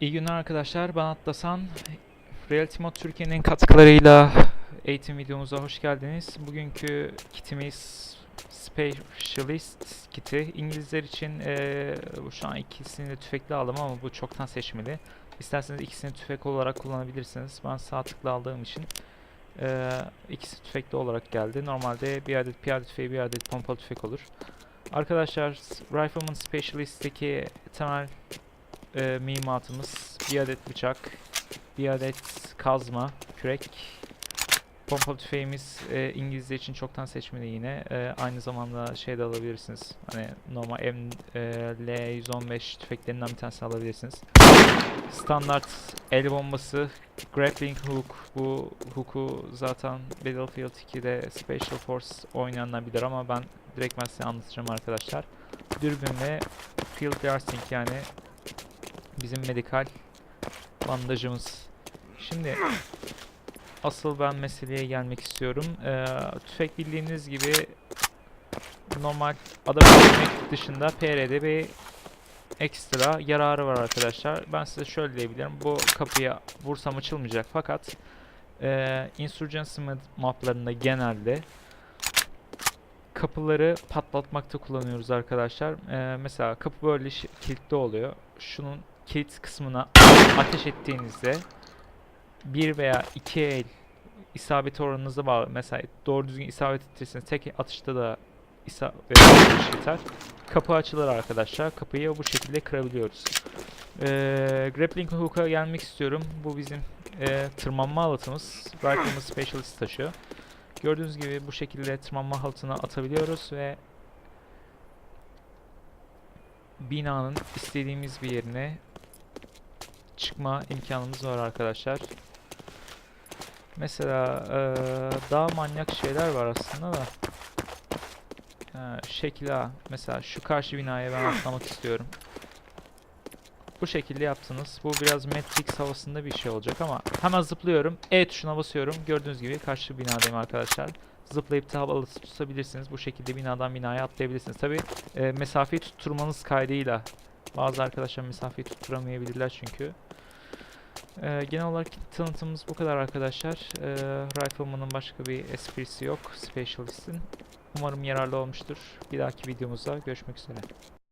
İyi günler arkadaşlar. Ben Atlasan. Reality Mod Türkiye'nin katkılarıyla eğitim videomuza hoş geldiniz. Bugünkü kitimiz Specialist kiti. İngilizler için eee, şu an ikisini de tüfekli aldım ama bu çoktan seçmeli. İsterseniz ikisini tüfek olarak kullanabilirsiniz. Ben sağ tıkla aldığım için eee, ikisi tüfekli olarak geldi. Normalde bir adet piyade tüfeği bir adet pompalı tüfek olur. Arkadaşlar Rifleman Specialist'teki temel e, mimatımız bir adet bıçak, bir adet kazma, kürek, pompalı tüfeğimiz e, İngilizce için çoktan seçmeli yine. E, aynı zamanda şey de alabilirsiniz. Hani normal M, e, L115 tüfeklerinden bir tanesini alabilirsiniz. Standart el bombası, grappling hook. Bu hook'u zaten Battlefield 2'de Special Force oynayanlar bilir ama ben direkt ben size anlatacağım arkadaşlar. Dürbün ve field nursing yani bizim medikal bandajımız. Şimdi asıl ben meseleye gelmek istiyorum. Ee, tüfek bildiğiniz gibi normal adam öldürmek dışında PR'de bir ekstra yararı var arkadaşlar. Ben size şöyle diyebilirim. Bu kapıya vursam açılmayacak fakat e, Insurgency map- maplarında genelde kapıları patlatmakta kullanıyoruz arkadaşlar. Ee, mesela kapı böyle kilitli oluyor. Şunun kilit kısmına ateş ettiğinizde bir veya iki el isabet oranınıza bağlı. Mesela doğru düzgün isabet ettirseniz tek atışta da isabet atış yeter. Kapı açılır arkadaşlar. Kapıyı bu şekilde kırabiliyoruz. Ee, grappling hook'a gelmek istiyorum. Bu bizim e, tırmanma alatımız. Rifleman Specialist taşıyor. Gördüğünüz gibi bu şekilde tırmanma halatına atabiliyoruz ve binanın istediğimiz bir yerine çıkma imkanımız var arkadaşlar. Mesela eee, daha manyak şeyler var aslında da. Ha, şekil A. Mesela şu karşı binaya ben atlamak istiyorum. Bu şekilde yaptınız. Bu biraz Matrix havasında bir şey olacak ama hemen zıplıyorum. E tuşuna basıyorum. Gördüğünüz gibi karşı binadayım arkadaşlar. Zıplayıp da havalı tutabilirsiniz. Bu şekilde binadan binaya atlayabilirsiniz. Tabi mesafeyi tutturmanız kaydıyla. Bazı arkadaşlar mesafeyi tutturamayabilirler çünkü. E, genel olarak tanıtımımız bu kadar arkadaşlar. E, Rifleman'ın başka bir esprisi yok. Specialist'in. Umarım yararlı olmuştur. Bir dahaki videomuzda görüşmek üzere.